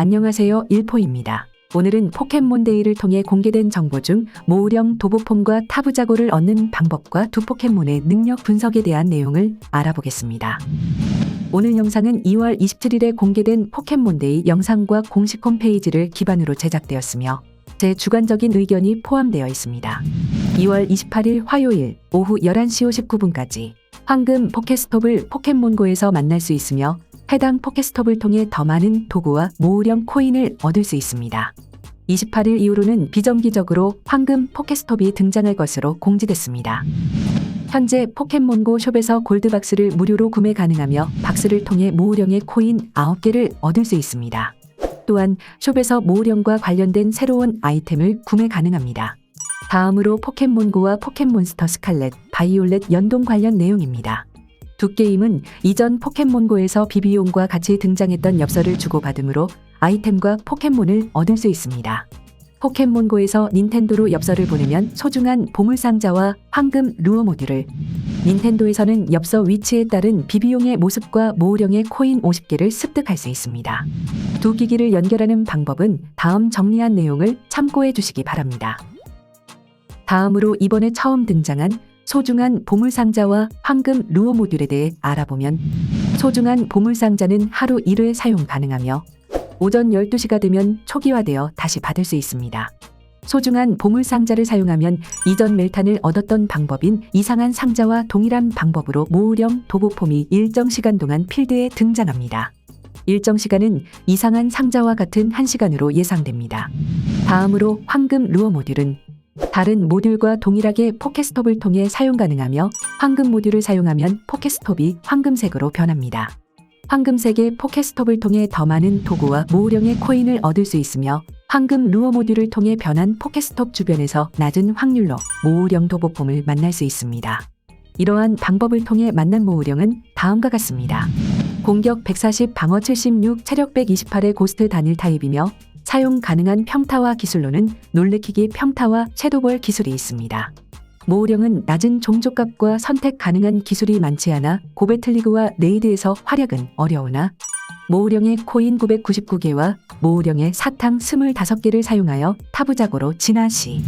안녕하세요. 일포입니다. 오늘은 포켓몬데이를 통해 공개된 정보 중 모으령 도보폼과 타부자고를 얻는 방법과 두 포켓몬의 능력 분석에 대한 내용을 알아보겠습니다. 오늘 영상은 2월 27일에 공개된 포켓몬데이 영상과 공식 홈페이지를 기반으로 제작되었으며 제 주관적인 의견이 포함되어 있습니다. 2월 28일 화요일 오후 11시 59분까지 황금 포켓스톱을 포켓몬고에서 만날 수 있으며 해당 포켓스톱을 통해 더 많은 도구와 모으령 코인을 얻을 수 있습니다. 28일 이후로는 비정기적으로 황금 포켓스톱이 등장할 것으로 공지됐습니다. 현재 포켓몬고 숍에서 골드박스를 무료로 구매 가능하며 박스를 통해 모으령의 코인 9개를 얻을 수 있습니다. 또한 숍에서 모으령과 관련된 새로운 아이템을 구매 가능합니다. 다음으로 포켓몬고와 포켓몬스터 스칼렛, 바이올렛 연동 관련 내용입니다. 두 게임은 이전 포켓몬고에서 비비용과 같이 등장했던 엽서를 주고받으므로 아이템과 포켓몬을 얻을 수 있습니다. 포켓몬고에서 닌텐도로 엽서를 보내면 소중한 보물상자와 황금 루어 모듈을 닌텐도에서는 엽서 위치에 따른 비비용의 모습과 모으령의 코인 50개를 습득할 수 있습니다. 두 기기를 연결하는 방법은 다음 정리한 내용을 참고해 주시기 바랍니다. 다음으로 이번에 처음 등장한 소중한 보물상자와 황금 루어 모듈에 대해 알아보면 소중한 보물상자는 하루 1회 사용 가능하며 오전 12시가 되면 초기화되어 다시 받을 수 있습니다. 소중한 보물상자를 사용하면 이전 멜탄을 얻었던 방법인 이상한 상자와 동일한 방법으로 모으령 도보폼이 일정 시간 동안 필드에 등장합니다. 일정 시간은 이상한 상자와 같은 1시간으로 예상됩니다. 다음으로 황금 루어 모듈은 다른 모듈과 동일하게 포켓스톱을 통해 사용 가능하며 황금 모듈을 사용하면 포켓스톱이 황금색으로 변합니다. 황금색의 포켓스톱을 통해 더 많은 도구와 모으령의 코인을 얻을 수 있으며 황금 루어 모듈을 통해 변한 포켓스톱 주변에서 낮은 확률로 모으령 도보폼을 만날 수 있습니다. 이러한 방법을 통해 만난 모으령은 다음과 같습니다. 공격 140, 방어 76, 체력 128의 고스트 단일 타입이며 사용 가능한 평타와 기술로는 놀래키기 평타와 섀도볼 기술이 있습니다. 모으령은 낮은 종족값과 선택 가능한 기술이 많지 않아 고배틀리그와 레이드에서 활약은 어려우나 모으령의 코인 999개와 모으령의 사탕 25개를 사용하여 타부작으로 진화 시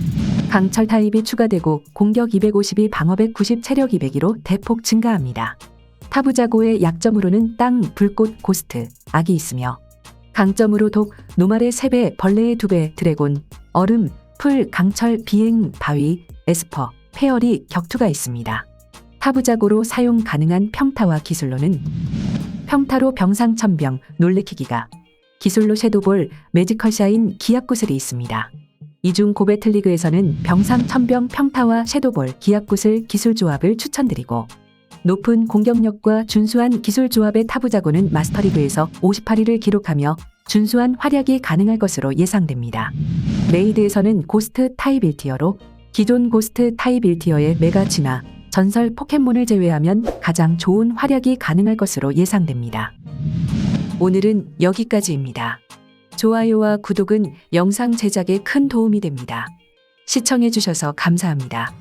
강철 타입이 추가되고 공격 252, 방어 190, 체력 202로 대폭 증가합니다. 타부자고의 약점으로는 땅, 불꽃, 고스트, 악이 있으며 강점으로 독, 노말의 3배, 벌레의 2배, 드래곤, 얼음, 풀, 강철, 비행, 바위, 에스퍼, 페어리 격투가 있습니다. 타부작으로 사용 가능한 평타와 기술로는 평타로 병상천병, 놀래키기가, 기술로 섀도볼, 매지컬 샤인, 기압구슬이 있습니다. 이중 고배틀리그에서는 병상천병 평타와 섀도볼, 기압구슬 기술 조합을 추천드리고 높은 공격력과 준수한 기술 조합의 타부자고는 마스터리그에서 58위를 기록하며 준수한 활약이 가능할 것으로 예상됩니다. 레이드에서는 고스트 타입 1티어로 기존 고스트 타입 1티어의 메가 진화, 전설 포켓몬을 제외하면 가장 좋은 활약이 가능할 것으로 예상됩니다. 오늘은 여기까지입니다. 좋아요와 구독은 영상 제작에 큰 도움이 됩니다. 시청해주셔서 감사합니다.